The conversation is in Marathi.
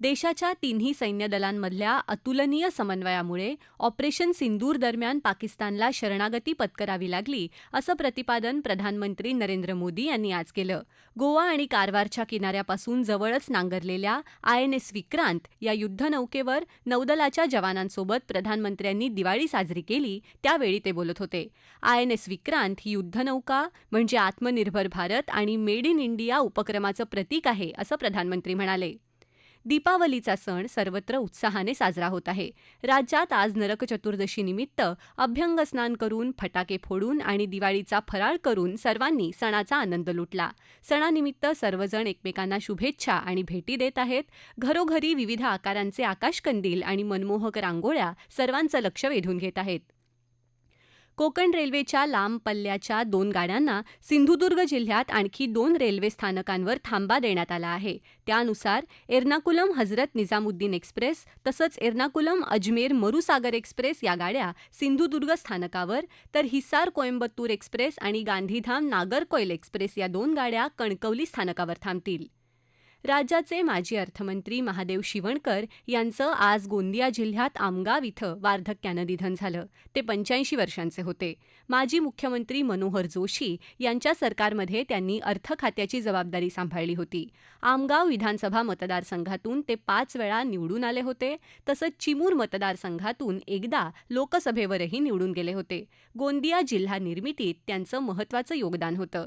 देशाच्या तिन्ही सैन्यदलांमधल्या अतुलनीय समन्वयामुळे ऑपरेशन सिंदूर दरम्यान पाकिस्तानला शरणागती पत्करावी लागली असं प्रतिपादन प्रधानमंत्री नरेंद्र मोदी यांनी आज केलं. गोवा आणि कारवारच्या किनाऱ्यापासून जवळच नांगरलेल्या आय एन एस विक्रांत या युद्धनौकेवर नौदलाच्या जवानांसोबत प्रधानमंत्र्यांनी दिवाळी साजरी केली त्यावेळी ते बोलत होते. आय एन एस विक्रांत ही युद्धनौका म्हणजे आत्मनिर्भर भारत आणि मेड इन इंडिया उपक्रमाचं प्रतीक आहे असं प्रधानमंत्री म्हणाले. दीपावलीचा सण सर्वत्र उत्साहाने साजरा होत आहे. राज्यात आज नरक चतुर्दशीनिमित्त अभ्यंग स्नान करून फटाके फोडून आणि दिवाळीचा फराळ करून सर्वांनी सणाचा आनंद लुटला. सणानिमित्त सर्वजण एकमेकांना शुभेच्छा आणि भेटी देत आहेत. घरोघरी विविध आकारांचे आकाशकंदील आणि मनमोहक रांगोळ्या सर्वांचं लक्ष वेधून घेत आहेत. कोकण रेल्वेच्या लांब पल्ल्याच्या दोन गाड्यांना सिंधुदुर्ग जिल्ह्यात आणखी दोन रेल्वे स्थानकांवर थांबा देण्यात आला आहे. त्यानुसार एर्नाकुलम हजरत निजामुद्दीन एक्सप्रेस तसंच एर्नाकुलम अजमेर मरुसागर एक्सप्रेस या गाड्या सिंधुदुर्ग स्थानकावर तर हिसार कोईम्बतूर एक्सप्रेस आणि गांधीधाम नागरकोयल एक्सप्रेस या दोन गाड्या कणकवली स्थानकावर थांबतील. राज्याचे माजी अर्थमंत्री महादेव शिवणकर यांचं आज गोंदिया जिल्ह्यात आमगाव इथं वार्धक्यानं निधन झालं. ते पंच्याऐंशी वर्षांचे होते. माजी मुख्यमंत्री मनोहर जोशी यांच्या सरकारमध्ये त्यांनी अर्थ खात्याची जबाबदारी सांभाळली होती. आमगाव विधानसभा मतदारसंघातून ते पाच वेळा निवडून आले होते. तसंच चिमूर मतदारसंघातून एकदा लोकसभेवरही निवडून गेले होते. गोंदिया जिल्हा निर्मितीत त्यांचं महत्त्वाचं योगदान होतं.